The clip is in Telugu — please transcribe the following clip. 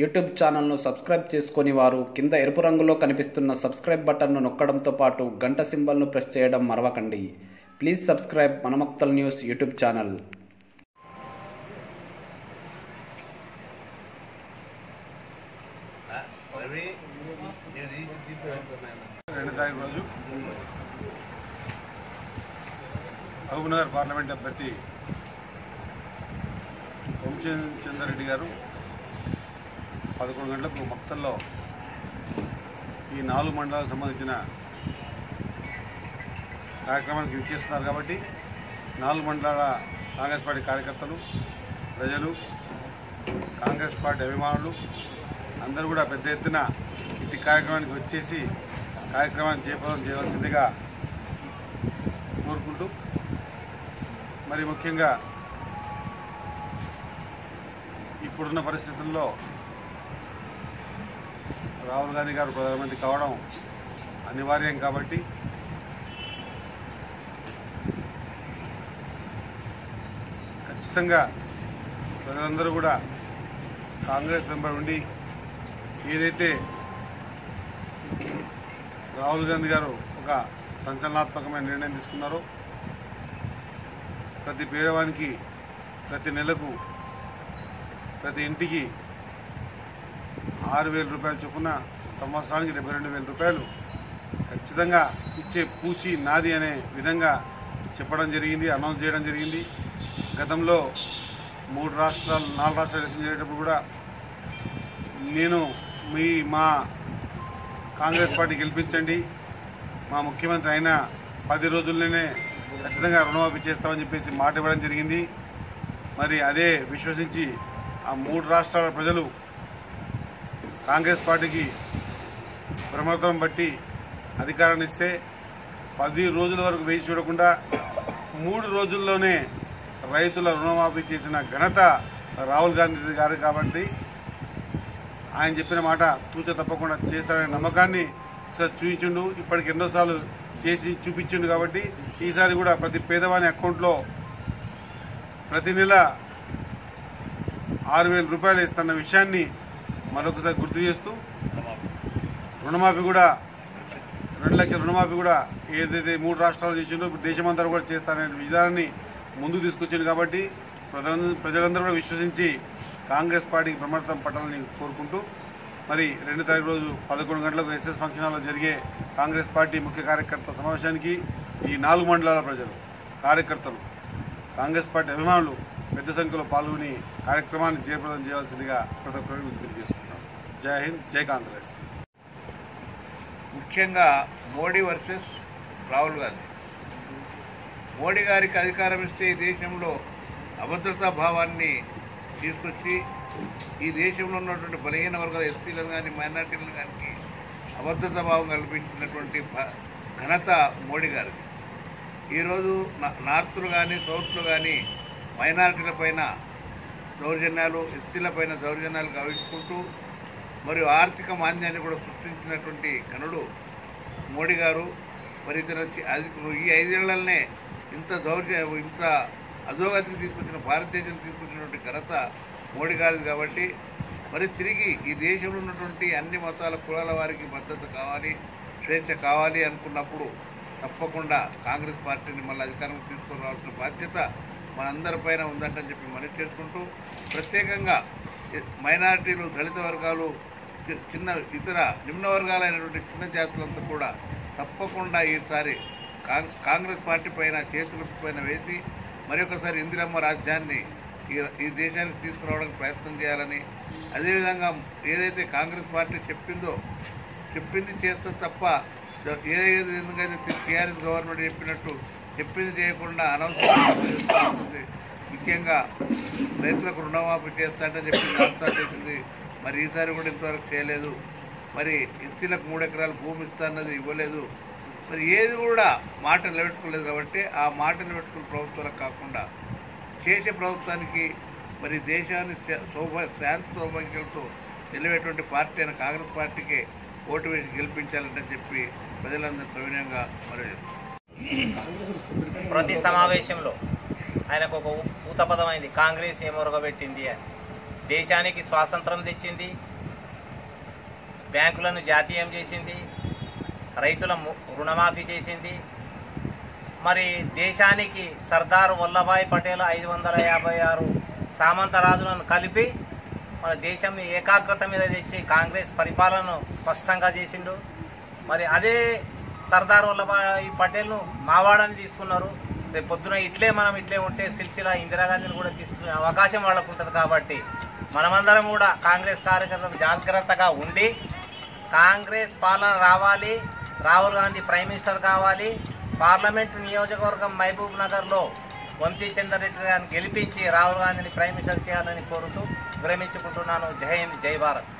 యూట్యూబ్ ఛానల్ను సబ్స్క్రైబ్ చేసుకుని వారు కింద ఎరుపు రంగులో కనిపిస్తున్న సబ్స్క్రైబ్ బటన్ను నొక్కడంతో పాటు గంట సింబల్ను ప్రెస్ చేయడం మరవకండి. Please subscribe Manamakthal news YouTube channel. రెండు తారీఖు రోజు మహబూబ్నగర్ పార్లమెంట్ అభ్యర్థి రెడ్డి గారు పదకొండు గంటలకు మొత్తంలో ఈ నాలుగు మండలాలకు సంబంధించిన కార్యక్రమానికి విచ్చేస్తున్నారు కాబట్టి నాలుగు మండలాల కాంగ్రెస్ పార్టీ కార్యకర్తలు ప్రజలు కాంగ్రెస్ పార్టీ అభిమానులు అందరూ కూడా పెద్ద ఎత్తున ఇట్టి కార్యక్రమానికి వచ్చేసి కార్యక్రమాన్ని చేపదం చేయవలసిందిగా కోరుకుంటూ మరి ముఖ్యంగా ఇప్పుడున్న పరిస్థితుల్లో రాహుల్ గాంధీ గారు ప్రధానమంత్రి కావడం అనివార్యం కాబట్టి ఖచ్చితంగా ప్రజలందరూ కూడా కాంగ్రెస్ మెంబర్ ఉండి ఏదైతే రాహుల్ గాంధీ గారు ఒక సంచలనాత్మకమైన నిర్ణయం తీసుకున్నారో ప్రతి పేదవానికి ప్రతి నెలకు ప్రతి ఇంటికి ఆరు వేల రూపాయల చొప్పున సంవత్సరానికి డెబ్బై రెండు వేల రూపాయలు ఖచ్చితంగా ఇచ్చే పూచి నాది అనే విధంగా చెప్పడం జరిగింది అనౌన్స్ చేయడం జరిగింది. గతంలో మూడు రాష్ట్రాలు నాలుగు రాష్ట్రాలు ఎలక్షన్ చేసేటప్పుడు కూడా నేను మీ మా కాంగ్రెస్ పార్టీ గెలిపించండి మా ముఖ్యమంత్రి అయిన పది రోజుల్లోనే ఖచ్చితంగా రుణమాఫీ చేస్తామని చెప్పేసి మాట ఇవ్వడం జరిగింది. మరి అదే విశ్వసించి ఆ మూడు రాష్ట్రాల ప్రజలు కాంగ్రెస్ పార్టీకి బ్రహ్మరథం బట్టి అధికారాన్ని ఇస్తే పది రోజుల వరకు వేచి చూడకుండా మూడు రోజుల్లోనే రైతుల రుణమాఫీ చేసిన ఘనత రాహుల్ గాంధీ గారు కాబట్టి ఆయన చెప్పిన మాట తూచ తప్పకుండా చేస్తారనే నమ్మకాన్ని ఒకసారి చూపించిండు. ఇప్పటికి ఎన్నోసార్లు చేసి చూపించిండు కాబట్టి ఈసారి కూడా ప్రతి పేదవాని అకౌంట్లో ప్రతి నెల ఆరు వేల రూపాయలు ఇస్తున్న విషయాన్ని మరొకసారి గుర్తు చేస్తూ రుణమాఫీ కూడా రెండు లక్షల రుణమాఫీ కూడా ఏదైతే మూడు రాష్ట్రాలు చేసిందో ఇప్పుడు దేశమంతా కూడా చేస్తారనే విధానాన్ని ముందుకు తీసుకొచ్చింది కాబట్టి ప్రజలందరూ ప్రజలందరూ కూడా విశ్వసించి కాంగ్రెస్ పార్టీకి ప్రమర్థం పట్టాలని కోరుకుంటూ మరి రెండు తారీఖు రోజు పదకొండు గంటలకు ఎస్ఎస్ ఫంక్షన్ హాల్లో జరిగే కాంగ్రెస్ పార్టీ ముఖ్య కార్యకర్తల సమావేశానికి ఈ నాలుగు మండలాల ప్రజలు కార్యకర్తలు కాంగ్రెస్ పార్టీ అభిమానులు పెద్ద సంఖ్యలో పాల్గొని కార్యక్రమాన్ని జయప్రదం చేయాల్సిందిగా ప్రతి ఒక్కరికి విజ్ఞప్తి జై హింద్ జై కాంగ్రెస్. ముఖ్యంగా మోడీ వర్సెస్ రాహుల్ గాంధీ. మోడీ గారికి అధికారం ఇస్తే ఈ దేశంలో అభద్రతా భావాన్ని తీసుకొచ్చి ఈ దేశంలో ఉన్నటువంటి బలహీన వర్గాల ఎస్పీలను కానీ మైనార్టీలను కానీ అభద్రతా భావం కల్పించినటువంటి భ- ఘనత మోడీ గారికి ఈరోజు నార్త్లు కానీ సౌత్లు కానీ మైనార్టీల పైన దౌర్జన్యాలు ఎస్సీల పైన దౌర్జన్యాలు గావించుకుంటూ మరియు ఆర్థిక మాంద్యాన్ని కూడా సృష్టించినటువంటి ఘనుడు మోడీ గారు మరి ఇతను అది ఈ ఐదేళ్ళనే ఇంత దౌర్జ ఇంత అధోగతికి తీసుకొచ్చిన భారతదేశం తీసుకొచ్చినటువంటి ఘనత మోడీ గారిది కాబట్టి మరి తిరిగి ఈ దేశంలో ఉన్నటువంటి అన్ని మతాల కులాల వారికి మద్దతు కావాలి స్వేచ్ఛ కావాలి అనుకున్నప్పుడు తప్పకుండా కాంగ్రెస్ పార్టీని మళ్ళీ అధికారంలో తీసుకొని రావాల్సిన బాధ్యత మనందరిపైన ఉందంటని చెప్పి మనవి చేసుకుంటూ ప్రత్యేకంగా మైనారిటీలు దళిత వర్గాలు చిన్న ఇతర నిమ్న వర్గాలైనటువంటి చిన్న జాతులంతా కూడా తప్పకుండా ఈసారి కాంగ్రెస్ పార్టీ పైన చేతుల పైన వేసి మరొకసారి ఇందిరమ్మ రాజ్యాన్ని ఈ ఈ దేశానికి తీసుకురావడానికి ప్రయత్నం చేయాలని అదేవిధంగా ఏదైతే కాంగ్రెస్ పార్టీ చెప్పిందో చెప్పింది చేస్తే తప్ప ఏదైతే ఎందుకైతే టీఆర్ఎస్ గవర్నమెంట్ చెప్పినట్టు చెప్పింది చేయకుండా అనవసరం ముఖ్యంగా రైతులకు రుణమాఫీ చేస్తాడని చెప్పి అంతా చేసింది మరి ఈసారి కూడా ఇంతవరకు చేయలేదు. మరి ఎస్సీలకు మూడు ఎకరాలు భూమి ఇస్తానన్నది ఇవ్వలేదు. మరి ఏది కూడా మాట నిలబెట్టుకోలేదు కాబట్టి ఆ మాట నిలబెట్టుకున్న ప్రభుత్వాలకు కాకుండా చేసే ప్రభుత్వానికి మరి దేశాన్ని సౌభా శాంతి సౌభాగ్యాలతో నిలబెటువంటి పార్టీ అయిన కాంగ్రెస్ పార్టీకే ఓటు వేసి గెలిపించాలని చెప్పి ప్రజలందరూ సవినయంగా మరి ప్రతి సమావేశంలో ఆయనకు ఒక ఊతపదమైంది. కాంగ్రెస్ ఏమొరగబెట్టింది అని. దేశానికి స్వాతంత్రం తెచ్చింది. బ్యాంకులను జాతీయం చేసింది. రైతుల ము- రుణమాఫీ చేసింది. మరి దేశానికి సర్దార్ వల్లభాయ్ పటేల్ ఐదు వందల యాభై ఆరు సామంతరాజులను కలిపి మన దేశం ఏకాగ్రత మీద తెచ్చి కాంగ్రెస్ పరిపాలనను స్పష్టంగా చేసిండు. మరి అదే సర్దార్ వల్లభాయ్ పటేల్ను మావాడని తీసుకున్నారు. రేపు పొద్దున ఇట్లే మనం ఇట్లే ఉంటే సిరిసిల్ల ఇందిరాగాంధీని కూడా తీసుకునే అవకాశం వాళ్ళకు ఉంటుంది కాబట్టి మనమందరం కూడా కాంగ్రెస్ కార్యకర్తలు జాగ్రత్తగా ఉండి కాంగ్రెస్ పాలన రావాలి. రాహుల్ గాంధీ ప్రైమ్ మినిస్టర్ కావాలి. పార్లమెంట్ నియోజకవర్గం మహబూబ్ నగర్లో వంశీ చంద్రరెడ్డి గారిని గెలిపించి రాహుల్ గాంధీని ప్రైమ్ మినిస్టర్ చేయాలని కోరుతూ విరమించుకుంటున్నాను. జై హింద్ జై భారత్.